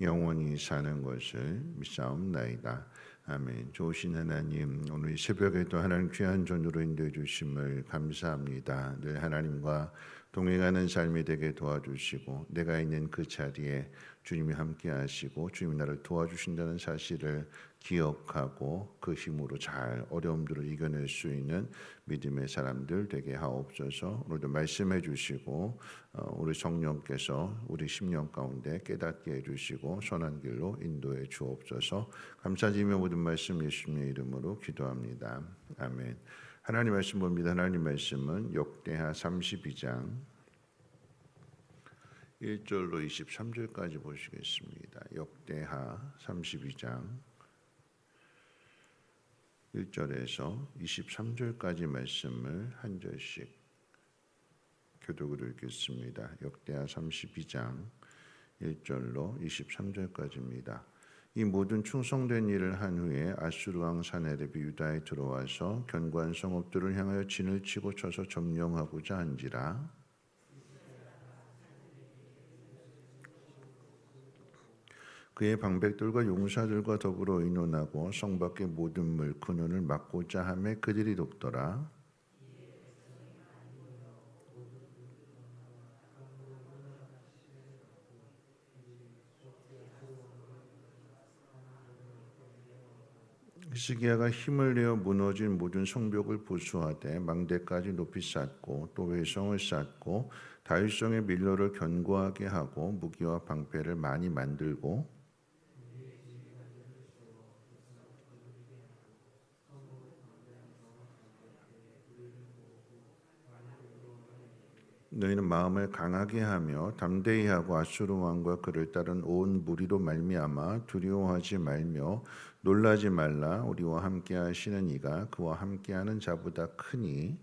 영원히 사는 것을 믿사옵나이다. 아멘. 좋으신 하나님, 오늘 이 새벽에도 하나님 귀한 전으로 인도해 주심을 감사합니다. 늘 하나님과 동행하는 삶이 되게 도와주시고 내가 있는 그 자리에 주님이 함께 하시고 주님이 나를 도와주신다는 사실을 기억하고 그 힘으로 잘 어려움들을 이겨낼 수 있는 믿음의 사람들 되게 하옵소서. 오늘도 말씀해 주시고 어, 우리 성령께서 우리 심령 가운데 깨닫게 해 주시고 선한 길로 인도해 주옵소서. 감사드리며 모든 말씀 예수님의 이름으로 기도합니다. 아멘. 하나님 말씀 봅니다. 하나님 말씀은 역대하 32장 1절로 23절까지 보시겠습니다. 역대하 32장 1절에서 23절까지 말씀을 한 절씩 교독으로 읽겠습니다. 역대하 32장 1절로 23절까지입니다. 이 모든 충성된 일을 한 후에 아수르 왕 사네립이 유다에 들어와서 견고한 성읍들을 향하여 진을 치고 쳐서 점령하고자 한지라 그의 방백들과 용사들과 더불어 의논하고 성 밖의 모든 물 근원을 막고자 하매 그들이 돕더라. 히스기야가 힘을 내어 무너진 모든 성벽을 보수하되 망대까지 높이 쌓고 또 외성을 쌓고 다윗성의 밀로를 견고하게 하고 무기와 방패를 많이 만들고 너희는 마음을 강하게 하며 담대히 하고 아수르 왕과 그를 따른 온 무리로 말미암아 두려워하지 말며 놀라지 말라. 우리와 함께 하시는 이가 그와 함께하는 자보다 크니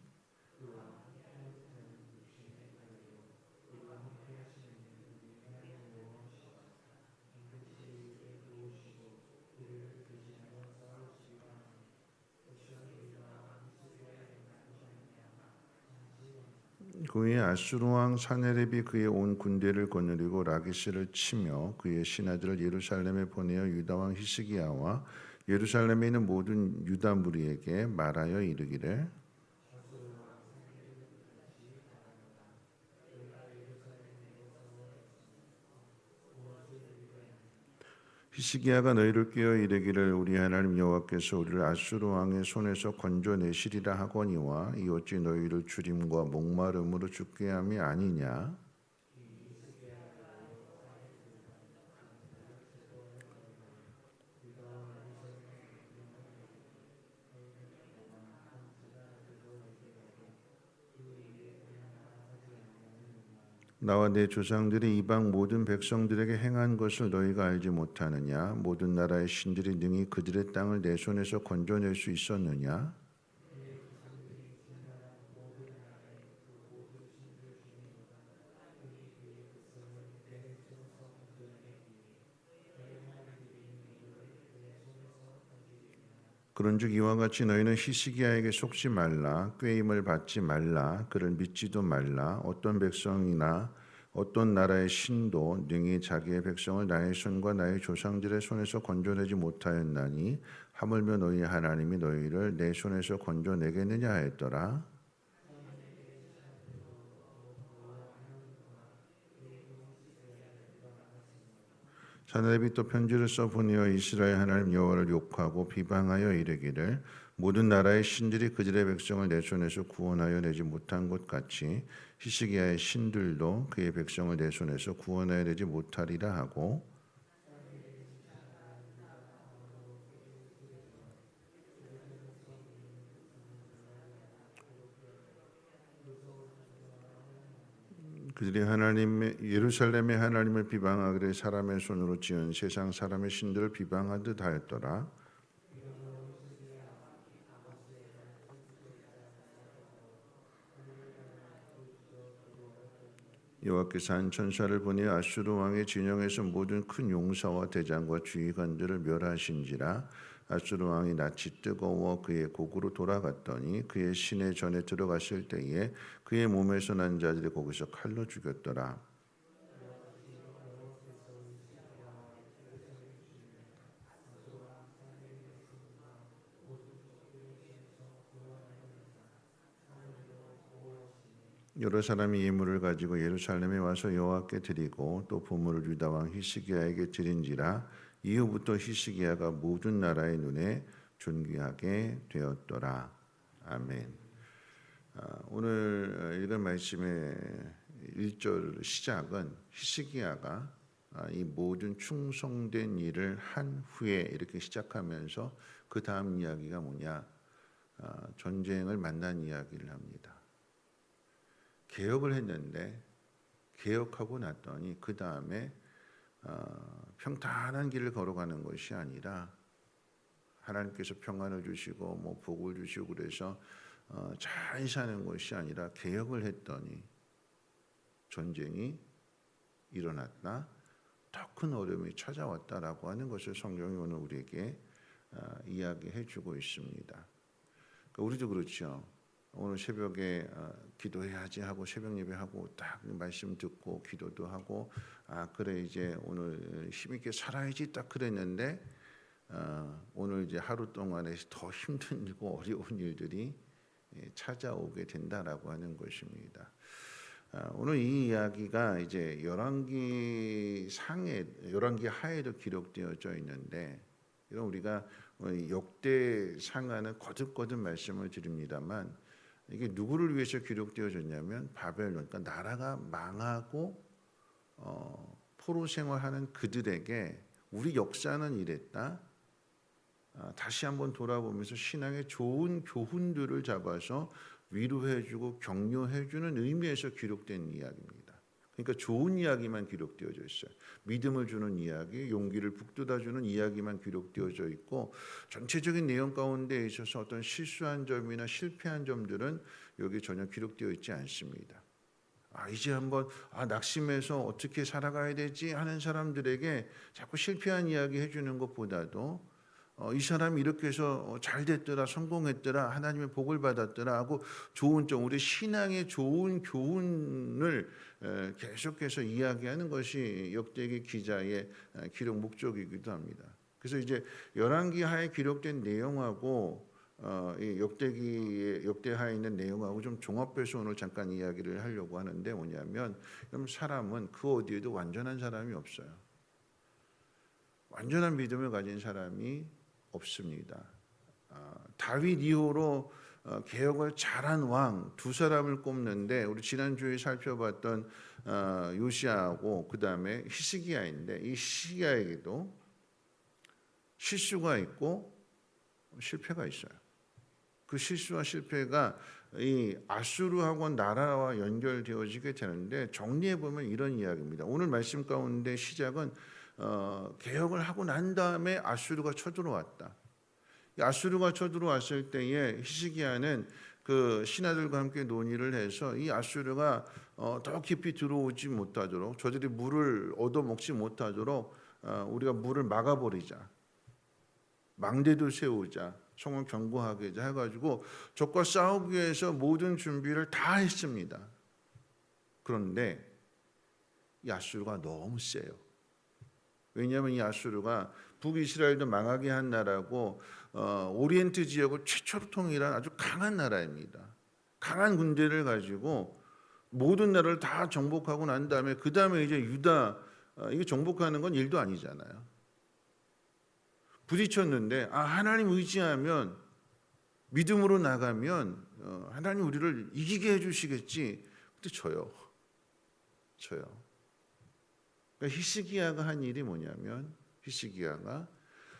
그의 아수르 왕 사네립이 그의 온 군대를 거느리고 라기스를 치며 그의 신하들을 예루살렘에 보내어 유다 왕 히스기야와 예루살렘에 있는 모든 유다 무리에게 말하여 이르기를 히스기야가 너희를 깨어 이르기를 우리 하나님 여호와께서 우리를 아수르 왕의 손에서 건져내시리라 하거니와 이 어찌 너희를 주림과 목마름으로 죽게 함이 아니냐 나와 내 조상들이 이방 모든 백성들에게 행한 것을 너희가 알지 못하느냐? 모든 나라의 신들이 능히 그들의 땅을 내 손에서 건져낼 수 있었느냐 그런즉 이와 같이 너희는 히스기야에게 속지 말라 꾀임을 받지 말라 그를 믿지도 말라. 어떤 백성이나 어떤 나라의 신도 능히 자기의 백성을 나의 손과 나의 조상들의 손에서 건져내지 못하였나니 하물며 너희 하나님이 너희를 내 손에서 건져내겠느냐 했더라 사내비 또 편지를 써 보내어 이스라엘 하나님 여호와를 욕하고 비방하여 이르기를 모든 나라의 신들이 그들의 백성을 내 손에서 구원하여 내지 못한 것 같이 히스기야의 신들도 그의 백성을 내 손에서 구원하여 내지 못하리라 하고 그들이 하나님의 예루살렘의 하나님을 비방하기를 사람의 손으로 지은 세상 사람의 신들을 비방하듯 하였더라. 여호와께서 한 천사를 보내 아수르 왕의 진영에서 모든 큰 용사와 대장과 주의관들을 멸하신지라 아수르 왕이 낯이 뜨거워 그의 곡으로 돌아갔더니 그의 시내 전에 들어갔을 때에 그의 몸에서 난 자들이 거기서 칼로 죽였더라. 여러 사람이 예물을 가지고 예루살렘에 와서 여호와께 드리고 또 보물을 유다 왕 히스기야에게 드린지라 이후부터 히스기야가 모든 나라의 눈에 존귀하게 되었더라. 아멘. 아, 오늘 읽은 말씀의 1절 시작은 히스기야가 아, 이 모든 충성된 일을 한 후에 이렇게 시작하면서 그 다음 이야기가 뭐냐 아, 전쟁을 만난 이야기를 합니다. 개혁을 했는데 개혁하고 났더니 그 다음에 어, 평탄한 길을 걸어가는 것이 아니라 하나님께서 평안을 주시고 뭐 복을 주시고 그래서 어, 잘 사는 것이 아니라 개혁을 했더니 전쟁이 일어났다. 더 큰 어려움이 찾아왔다라고 하는 것을 성경이 오늘 우리에게 어, 이야기해 주고 있습니다. 그러니까 우리도 그렇죠. 오늘 새벽에 어, 기도해야지 하고 새벽 예배하고 딱 말씀 듣고 기도도 하고 아 그래 이제 오늘 힘 있게 살아야지 딱 그랬는데 어, 오늘 이제 하루 동안에 더 힘든 일고 어려운 일들이 예, 찾아오게 된다라고 하는 것입니다. 아, 오늘 이 이야기가 이제 열왕기 상에 열왕기 하에도 기록되어져 있는데 이런 우리가 역대 상하는 거듭거듭 말씀을 드립니다만 이게 누구를 위해서 기록되어졌냐면 바벨론, 그러니까 나라가 망하고 어, 포로 생활하는 그들에게 우리 역사는 이랬다. 아, 다시 한번 돌아보면서 신앙의 좋은 교훈들을 잡아서 위로해주고 격려해주는 의미에서 기록된 이야기입니다. 그러니까 좋은 이야기만 기록되어져 있어요. 믿음을 주는 이야기, 용기를 북돋아주는 이야기만 기록되어져 있고 전체적인 내용 가운데 있어서 어떤 실수한 점이나 실패한 점들은 여기 전혀 기록되어 있지 않습니다. 아 이제 한번 아 낙심해서 어떻게 살아가야 되지 하는 사람들에게 자꾸 실패한 이야기 해주는 것보다도 어, 이 사람이 이렇게 해서 어, 잘 됐더라, 성공했더라, 하나님의 복을 받았더라 하고 좋은 점, 우리 신앙의 좋은 교훈을 에, 계속해서 이야기하는 것이 역대기 기자의 에, 기록 목적이기도 합니다. 그래서 이제 열왕기 하에 기록된 내용하고 어, 이 역대기 역대하에 있는 내용하고 좀 종합해서 오늘 잠깐 이야기를 하려고 하는데 뭐냐면 그럼 사람은 그 어디에도 완전한 사람이 없어요. 완전한 믿음을 가진 사람이 없습니다. 아, 다윗 이후로 어, 개혁을 잘한 왕 두 사람을 꼽는데 우리 지난주에 살펴봤던 어, 요시아하고 그 다음에 히스기야인데 이 히스기야에게도 실수가 있고 실패가 있어요. 그 실수와 실패가 이 아수르하고 나라와 연결되어지게 되는데 정리해 보면 이런 이야기입니다. 오늘 말씀 가운데 시작은 어, 개혁을 하고 난 다음에 아수르가 쳐들어왔다. 아수르가 쳐들어왔을 때에 히스기야는 그 신하들과 함께 논의를 해서 이 아수르가 어, 더 깊이 들어오지 못하도록 저들이 물을 얻어 먹지 못하도록 어, 우리가 물을 막아버리자. 망대도 세우자. 성을 경고하게 해가지고 적과 싸우기 위해서 모든 준비를 다 했습니다. 그런데 이 아수르가 너무 세요. 왜냐하면 이 아수르가 북이스라엘도 망하게 한 나라고 어, 오리엔트 지역을 최초로 통일한 아주 강한 나라입니다. 강한 군대를 가지고 모든 나라를 다 정복하고 난 다음에 그 다음에 이제 유다 어, 이게 정복하는 건 일도 아니잖아요. 부딪혔는데 아 하나님 의지하면 믿음으로 나가면 어, 하나님 우리를 이기게 해주시겠지. 근데 져요. 져요. 그러니까 히스기야가 한 일이 뭐냐면 히스기야가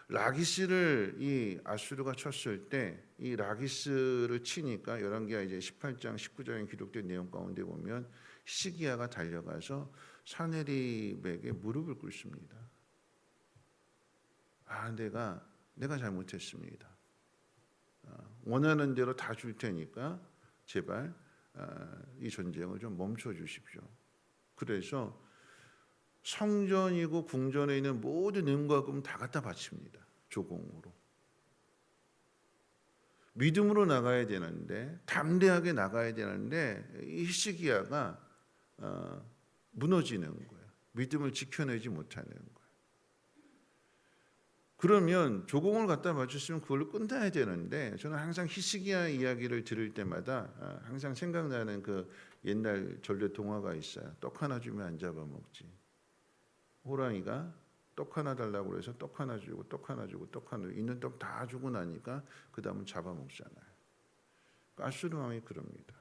라기스를 이 아수르가 쳤을 때 이 라기스를 치니까 열왕기하 이제 18장 19장에 기록된 내용 가운데 보면 히스기야가 달려가서 사네립에게 무릎을 꿇습니다. 아, 내가 내가 잘못했습니다. 아, 원하는 대로 다 줄 테니까 제발 아, 이 전쟁을 좀 멈춰 주십시오. 그래서 성전이고 궁전에 있는 모든 은과 금 다 갖다 바칩니다. 조공으로. 믿음으로 나가야 되는데 담대하게 나가야 되는데 이 히스기야가 어, 무너지는 거예요. 믿음을 지켜내지 못하는 거예요. 그러면 조공을 갖다 맞췄으면 그걸로 끝나야 되는데 저는 항상 히스기야 이야기를 들을 때마다 아, 항상 생각나는 그 옛날 전래 동화가 있어요. 떡 하나 주면 안 잡아먹지. 호랑이가 떡 하나 달라고 그래서 떡 하나 주고 떡 하나 주고 떡 하나 주고 있는 떡 다 주고 나니까 그 다음은 잡아먹잖아요. 가스루 왕이 그럽니다.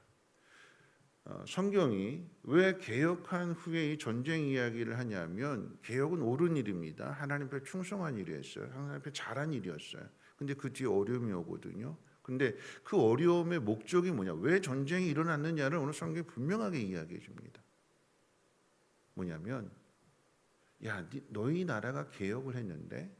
어, 성경이 왜 개혁한 후에 이 전쟁 이야기를 하냐면 개혁은 옳은 일입니다. 하나님 앞에 충성한 일이었어요. 하나님 앞에 잘한 일이었어요. 근데 그 뒤에 어려움이 오거든요. 근데 그 어려움의 목적이 뭐냐? 왜 전쟁이 일어났느냐를 오늘 성경이 분명하게 이야기해 줍니다. 뭐냐면 야, 니- 너희 나라가 개혁을 했는데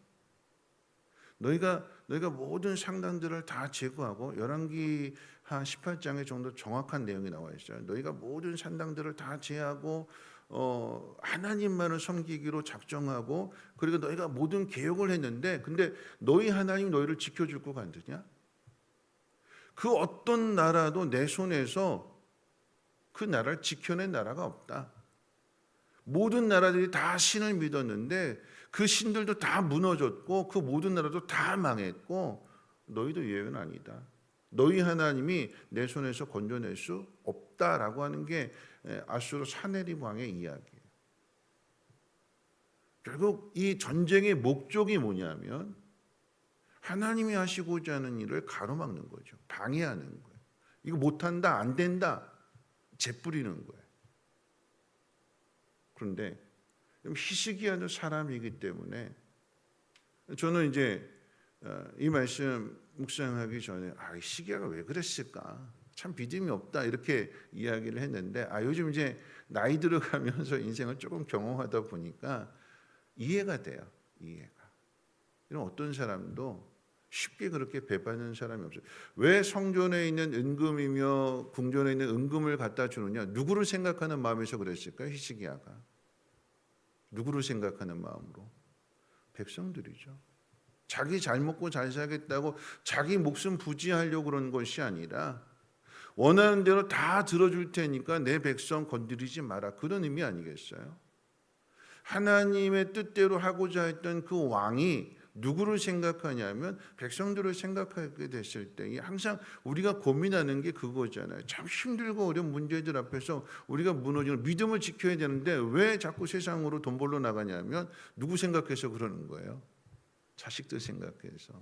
너희가 너희가 모든 상당들을 다 제거하고 열왕기 한 18장에 정도 정확한 내용이 나와 있어요. 너희가 모든 산당들을 다 제하고 어, 하나님만을 섬기기로 작정하고 그리고 너희가 모든 개혁을 했는데 근데 너희 하나님 너희를 지켜줄 것 같느냐? 그 어떤 나라도 내 손에서 그 나라를 지켜낸 나라가 없다. 모든 나라들이 다 신을 믿었는데 그 신들도 다 무너졌고 그 모든 나라도 다 망했고 너희도 예외는 아니다. 너희 하나님이 내 손에서 건져낼 수 없다라고 하는 게 에, 아수르 사네립 왕의 이야기예요. 결국 이 전쟁의 목적이 뭐냐면 하나님이 하시고자 하는 일을 가로막는 거죠. 방해하는 거예요. 이거 못한다, 안 된다, 재뿌리는 거예요. 그런데 희식이하는 사람이기 때문에 저는 이제 어, 이 말씀 묵상하기 전에 아, 시기야가 왜 그랬을까? 참 믿음이 없다 이렇게 이야기를 했는데 아 요즘 이제 나이 들어가면서 인생을 조금 경험하다 보니까 이해가 돼요. 이해가. 이런 어떤 사람도 쉽게 그렇게 배받는 사람이 없어요. 왜 성전에 있는 은금이며 궁전에 있는 은금을 갖다 주느냐? 누구를 생각하는 마음에서 그랬을까요? 히스기야가. 누구를 생각하는 마음으로? 백성들이죠. 자기 잘 먹고 잘 살겠다고 자기 목숨 부지하려고 그런 것이 아니라 원하는 대로 다 들어줄 테니까 내 백성 건드리지 마라. 그런 의미 아니겠어요? 하나님의 뜻대로 하고자 했던 그 왕이 누구를 생각하냐면 백성들을 생각하게 됐을 때 항상 우리가 고민하는 게 그거잖아요. 참 힘들고 어려운 문제들 앞에서 우리가 무너지는 믿음을 지켜야 되는데 왜 자꾸 세상으로 돈 벌러 나가냐면 누구 생각해서 그러는 거예요. 자식들 생각해서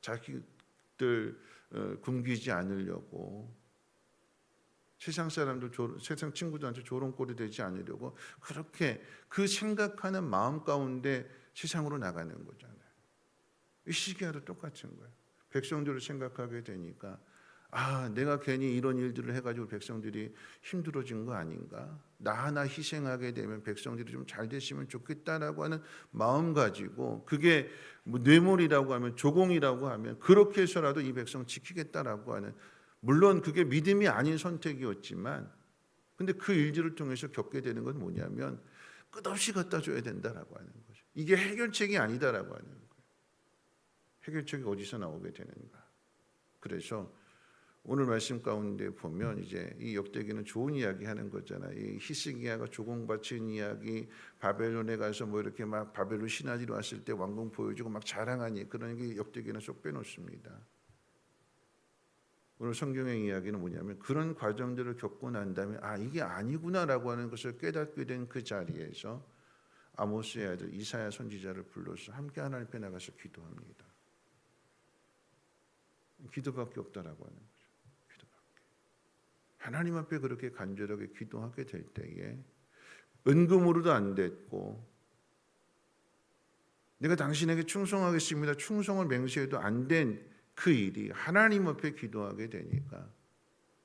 자식들 어, 굶기지 않으려고 세상 사람들 조, 세상 친구들한테 조롱꼴이 되지 않으려고 그렇게 그 생각하는 마음 가운데 세상으로 나가는 거잖아요. 이 시기와도 똑같은 거예요. 백성들을 생각하게 되니까 아 내가 괜히 이런 일들을 해가지고 백성들이 힘들어진 거 아닌가? 나 하나 희생하게 되면 백성들이 좀 잘 됐으면 좋겠다라고 하는 마음 가지고 그게 뭐 뇌물이라고 하면 조공이라고 하면 그렇게 해서라도 이 백성 지키겠다라고 하는 물론 그게 믿음이 아닌 선택이었지만 근데 그 일들을 통해서 겪게 되는 건 뭐냐면 끝없이 갖다 줘야 된다라고 하는 거죠. 이게 해결책이 아니다라고 하는 거예요. 해결책이 어디서 나오게 되는가? 그래서 오늘 말씀 가운데 보면 이제 이 역대기는 좋은 이야기 하는 거잖아요. 이 히스기야가 조공 바친 이야기, 바벨론에 가서 뭐 이렇게 막 바벨론 신하들이 왔을 때 왕궁 보여주고 막 자랑하니 그런 게 역대기는 쏙 빼놓습니다. 오늘 성경의 이야기는 뭐냐면 그런 과정들을 겪고 난 다음에 아 이게 아니구나라고 하는 것을 깨닫게 된 그 자리에서 아모스의 아들 이사야 선지자를 불러서 함께 하나님 앞에 나가서 기도합니다. 기도밖에 없다라고 하는 거죠. 기도밖에. 하나님 앞에 그렇게 간절하게 기도하게 될 때에 은금으로도 안 됐고 내가 당신에게 충성하겠습니다. 충성을 맹세해도 안 된 그 일이 하나님 앞에 기도하게 되니까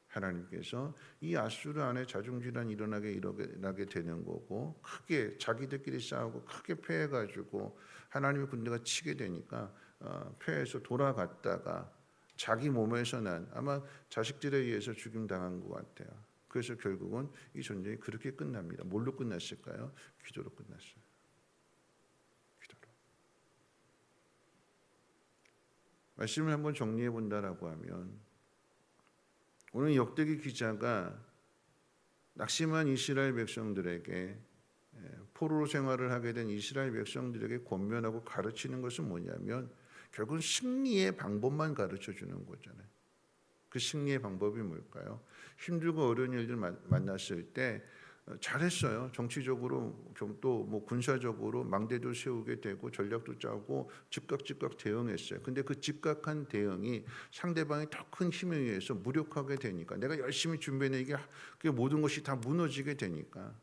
하나님께서 이 아수르 안에 자중질환 일어나게 일어나게 되는 거고 크게 자기들끼리 싸우고 크게 패해가지고 하나님의 군대가 치게 되니까 어, 패해서 돌아갔다가 자기 몸에서 난 아마 자식들에 의해서 죽임 당한 것 같아요. 그래서 결국은 이 전쟁이 그렇게 끝납니다. 뭘로 끝났을까요? 기도로 끝났어요. 기도로. 말씀을 한번 정리해 본다라고 하면 오늘 역대기 기자가 낙심한 이스라엘 백성들에게 예, 포로로 생활을 하게 된 이스라엘 백성들에게 권면하고 가르치는 것은 뭐냐면 결국은 승리의 방법만 가르쳐 주는 거잖아요. 그 승리의 방법이 뭘까요? 힘들고 어려운 일들 만났을 때 어, 잘했어요. 정치적으로 또 뭐 군사적으로 망대도 세우게 되고 전략도 짜고 즉각 즉각 대응했어요. 근데 그 즉각한 대응이 상대방이 더큰 힘에 의해서 무력하게 되니까 내가 열심히 준비해 이게 그 모든 것이 다 무너지게 되니까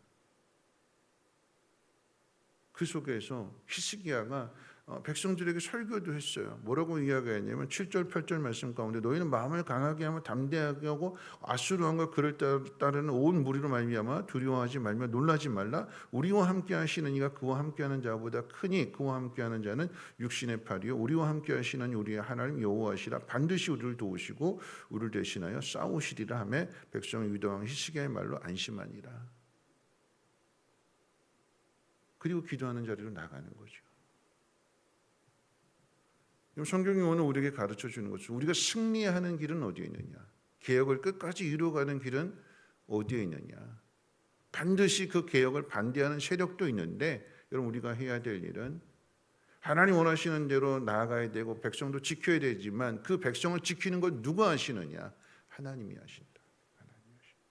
그 속에서 히스기야가 어, 백성들에게 설교도 했어요. 뭐라고 이야기했냐면 7절 8절 말씀 가운데 너희는 마음을 강하게 하며 담대하게 하고 아수르 왕과 그를 따르는 온 무리로 말미암아 두려워하지 말며 놀라지 말라. 우리와 함께 하시는 이가 그와 함께 하는 자보다 크니 그와 함께 하는 자는 육신의 팔이요 우리와 함께 하시는 우리의 하나님 여호와시라 반드시 우리를 도우시고 우리를 대신하여 싸우시리라 하며 백성 유다 왕 히스기야의 말로 안심하니라. 그리고 기도하는 자리로 나가는 거죠. 성경이 오늘 우리에게 가르쳐 주는 것은 우리가 승리하는 길은 어디에 있느냐? 개혁을 끝까지 이루어가는 길은 어디에 있느냐? 반드시 그 개혁을 반대하는 세력도 있는데 여러분 우리가 해야 될 일은 하나님 원하시는 대로 나아가야 되고 백성도 지켜야 되지만 그 백성을 지키는 건 누가 하시느냐? 하나님이 하신다. 하나님이 하신다.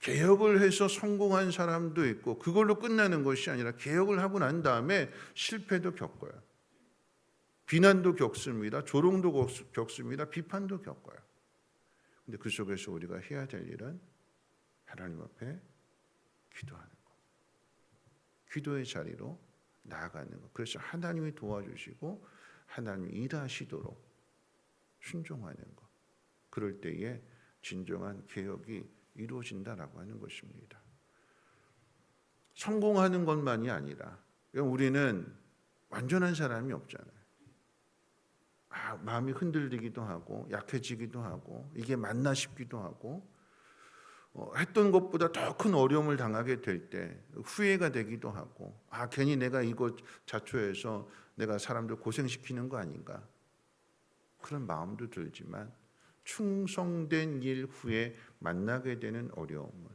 개혁을 해서 성공한 사람도 있고 그걸로 끝나는 것이 아니라 개혁을 하고 난 다음에 실패도 겪어요. 비난도 겪습니다. 조롱도 겪습니다. 비판도 겪어요. 근데 그 속에서 우리가 해야 될 일은 하나님 앞에 기도하는 것. 기도의 자리로 나아가는 것. 그래서 하나님이 도와주시고 하나님이 일하시도록 순종하는 것. 그럴 때에 진정한 개혁이 이루어진다라고 하는 것입니다. 성공하는 것만이 아니라 우리는 완전한 사람이 없잖아요. 아, 마음이 흔들리기도 하고 약해지기도 하고 이게 맞나 싶기도 하고 어, 했던 것보다 더 큰 어려움을 당하게 될 때 후회가 되기도 하고 아 괜히 내가 이거 자초해서 내가 사람들 고생시키는 거 아닌가 그런 마음도 들지만 충성된 일 후에 만나게 되는 어려움은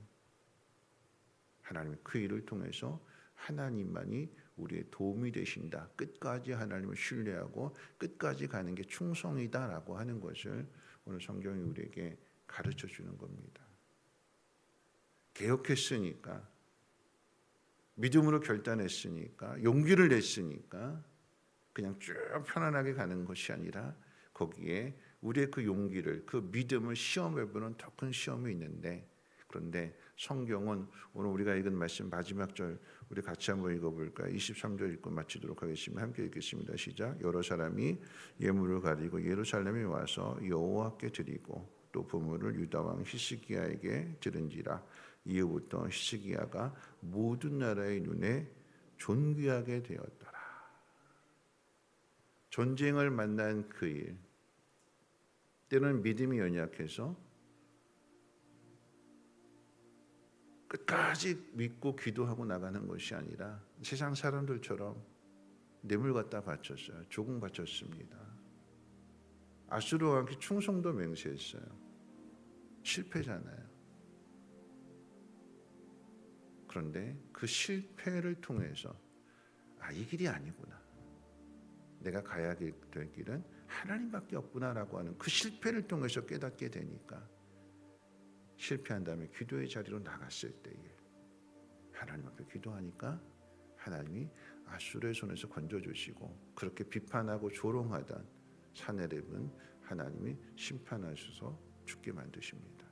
하나님 그 일을 통해서 하나님만이 우리의 도움이 되신다. 끝까지 하나님을 신뢰하고 끝까지 가는 게 충성이다라고 하는 것을 오늘 성경이 우리에게 가르쳐 주는 겁니다. 개혁했으니까 믿음으로 결단했으니까 용기를 냈으니까 그냥 쭉 편안하게 가는 것이 아니라 거기에 우리의 그 용기를 그 믿음을 시험해 보는 더 큰 시험이 있는데 그런데 성경은 오늘 우리가 읽은 말씀 마지막 절 우리 같이 한번 읽어볼까요? 23절 읽고 마치도록 하겠습니다. 함께 읽겠습니다. 시작. 여러 사람이 예물을 가지고 예루살렘에 와서 여호와께 드리고 또 부물을 유다 왕 히스기야에게 드린지라 이후부터 히스기야가 모든 나라의 눈에 존귀하게 되었더라. 전쟁을 만난 그 일, 때는 믿음이 연약해서 끝까지 믿고 기도하고 나가는 것이 아니라 세상 사람들처럼 뇌물 갖다 바쳤어요. 조금 바쳤습니다. 아수르 왕께 충성도 맹세했어요. 실패잖아요. 그런데 그 실패를 통해서 아, 이 길이 아니구나. 내가 가야 될 길은 하나님밖에 없구나라고 하는 그 실패를 통해서 깨닫게 되니까 실패한 다음에 기도의 자리로 나갔을 때에 하나님 앞에 기도하니까 하나님이 아수르의 손에서 건져 주시고 그렇게 비판하고 조롱하던 사내립은 하나님이 심판하셔서 죽게 만드십니다.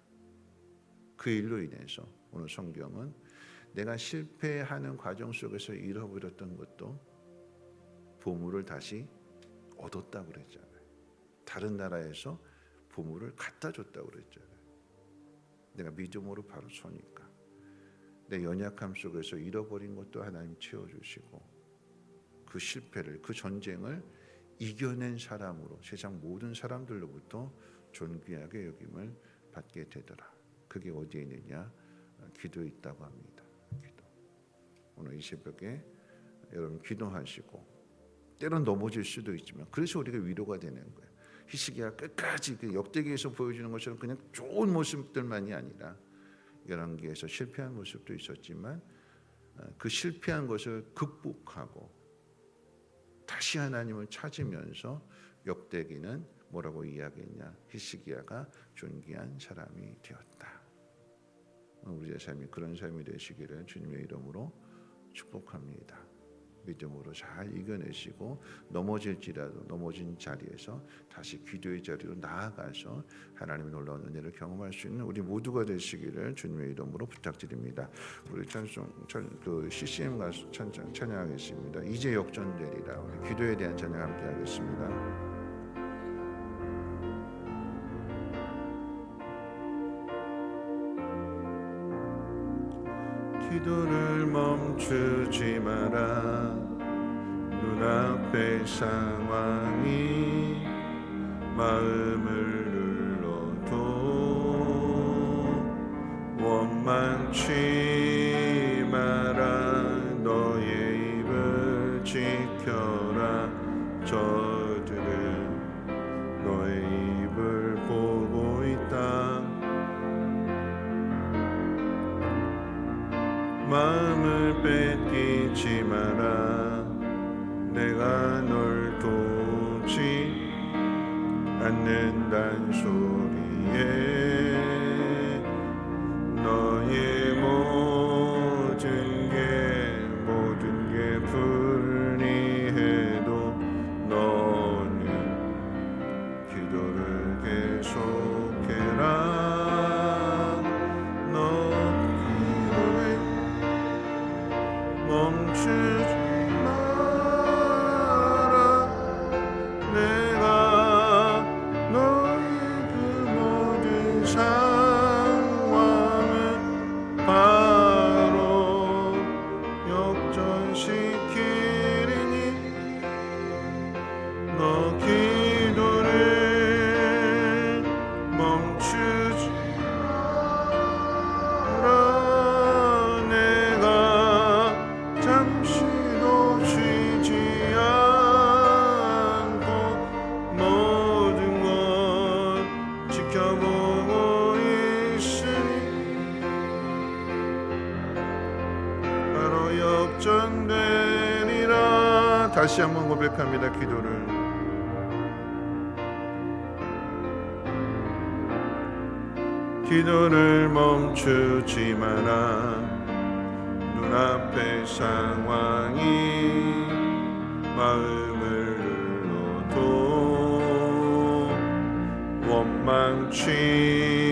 그 일로 인해서 오늘 성경은 내가 실패하는 과정 속에서 잃어버렸던 것도 보물을 다시 얻었다고 그랬잖아요. 다른 나라에서 보물을 갖다 줬다고 그랬잖아요. 내가 믿음으로 바로 서니까 내 연약함 속에서 잃어버린 것도 하나님 채워주시고 그 실패를 그 전쟁을 이겨낸 사람으로 세상 모든 사람들로부터 존귀하게 여김을 받게 되더라. 그게 어디에 있느냐? 기도에 있다고 합니다. 기도. 오늘 이 새벽에 여러분 기도하시고 때론 넘어질 수도 있지만 그래서 우리가 위로가 되는 거예요. 히스기야 끝까지 그 역대기에서 보여주는 것처럼 그냥 좋은 모습들만이 아니라 열왕기에서 실패한 모습도 있었지만 어, 그 실패한 것을 극복하고 다시 하나님을 찾으면서 역대기는 뭐라고 이야기했냐? 히스기야가 존귀한 사람이 되었다. 우리의 삶이 그런 삶이 되시기를 주님의 이름으로 축복합니다. 믿음으로 잘 이겨내시고 넘어질지라도 넘어진 자리에서 다시 기도의 자리로 나아가서 하나님의 놀라운 은혜를 경험할 수 있는 우리 모두가 되시기를 주님의 이름으로 부탁드립니다. 우리 찬송 그 CCM 찬양 찬양하겠습니다. 이제 역전되리라. 우리 기도에 대한 찬양 함께 하겠습니다. 기도를 멈추지 마라. 눈앞의 상황이 마음을 눌러도 원망치 역전되리라. 다시 한번 고백합니다 기도를. 기도를 멈추지 마라. 눈앞의 상황이 마음을 눌러도 원망치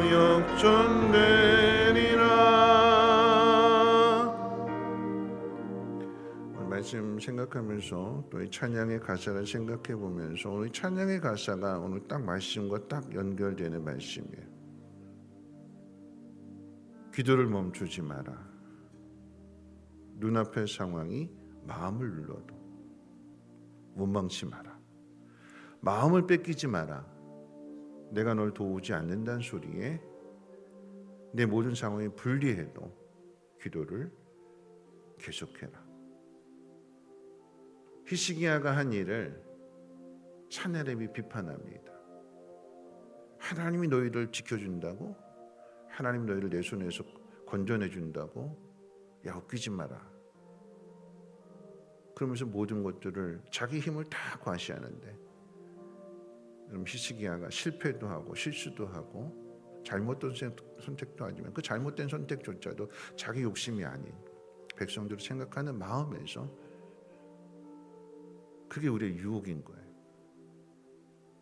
역전되리라 오늘 말씀 생각하면서 또 이 찬양의 가사를 생각해 보면서 오늘 이 찬양의 가사가 오늘 딱 말씀과 딱 연결되는 말씀이에요. 기도를 멈추지 마라. 눈앞의 상황이 마음을 눌러도 원망치 마라. 마음을 뺏기지 마라. 내가 널 도우지 않는다는 소리에 내 모든 상황이 불리해도 기도를 계속해라. 히스기야가 한 일을 사내렘이 비판합니다. 하나님이 너희를 지켜준다고 하나님 너희를 내 손에서 건져내 준다고 야 웃기지 마라. 그러면서 모든 것들을 자기 힘을 다 과시하는데 그럼 히스기야가 실패도 하고 실수도 하고 잘못된 선- 선택도 하지만 그 잘못된 선택조차도 자기 욕심이 아닌 백성들을 생각하는 마음에서 그게 우리의 유혹인 거예요.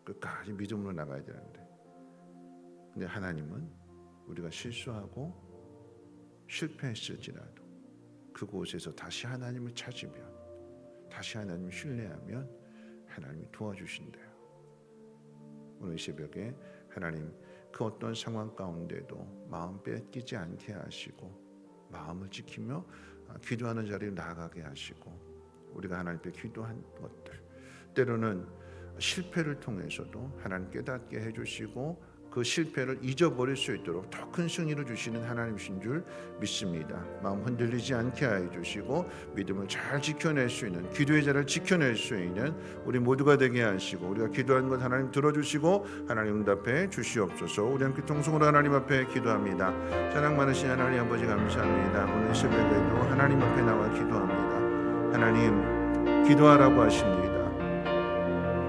끝까지 믿음으로 나가야 되는데. 근데 하나님은 우리가 실수하고 실패했을지라도 그곳에서 다시 하나님을 찾으면 다시 하나님을 신뢰하면 하나님이 도와주신대요. 오늘 이 새벽에 하나님 그 어떤 상황 가운데도 마음 뺏기지 않게 하시고 마음을 지키며 아, 기도하는 자리에 나가게 하시고 우리가 하나님께 기도한 것들 때로는 실패를 통해서도 하나님 깨닫게 해주시고 그 실패를 잊어버릴 수 있도록 더 큰 승리를 주시는 하나님이신 줄 믿습니다. 마음 흔들리지 않게 해 주시고 믿음을 잘 지켜낼 수 있는 기도의 자를 지켜낼 수 있는 우리 모두가 되게 하시고 우리가 기도하는 것 하나님 들어주시고 하나님 응답해 주시옵소서. 우리 함께 통성으로 하나님 앞에 기도합니다. 사랑 많으신 하나님 아버지 감사합니다. 오늘 새벽에도 하나님 앞에 나와 기도합니다. 하나님 기도하라고 하십니다.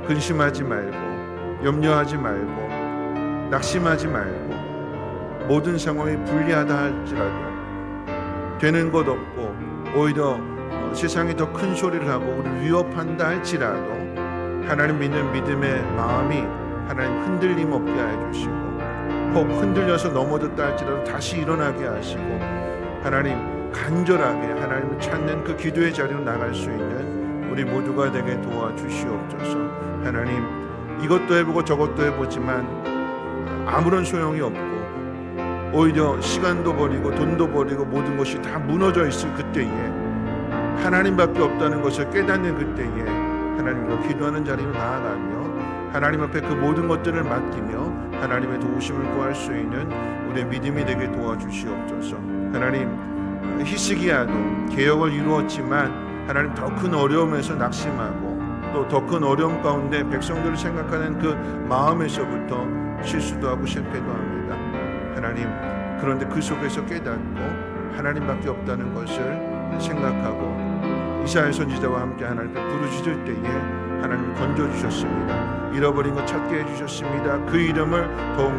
근심하지 말고 염려하지 말고 낙심하지 말고 모든 상황이 불리하다 할지라도 되는 것 없고 오히려 어, 세상이 더 큰 소리를 하고 우리를 위협한다 할지라도 하나님 믿는 믿음의 마음이 하나님 흔들림 없게 해 주시고 혹 흔들려서 넘어졌다 할지라도 다시 일어나게 하시고 하나님 간절하게 하나님을 찾는 그 기도의 자리로 나갈 수 있는 우리 모두가 되게 도와주시옵소서. 하나님 이것도 해보고 저것도 해보지만 아무런 소용이 없고 오히려 시간도 버리고 돈도 버리고 모든 것이 다 무너져 있을 그때에 하나님밖에 없다는 것을 깨닫는 그때에 하나님과 기도하는 자리로 나아가며 하나님 앞에 그 모든 것들을 맡기며 하나님의 도우심을 구할 수 있는 우리의 믿음이 되게 도와주시옵소서. 하나님 히스기야도 개혁을 이루었지만 하나님 더 큰 어려움에서 낙심하고 또 더 큰 어려움 가운데 백성들을 생각하는 그 마음에서부터 실수도 하고 실패도 합니다. 하나님 그런데 그 속에서 깨닫고 하나님밖에 없다는 것을 생각하고 이사야 선지자와 함께 하나님께 부르짖을 때에 하나님 건져 주셨습니다. 잃어버린 것 찾게 해 주셨습니다. 그 이름을 더욱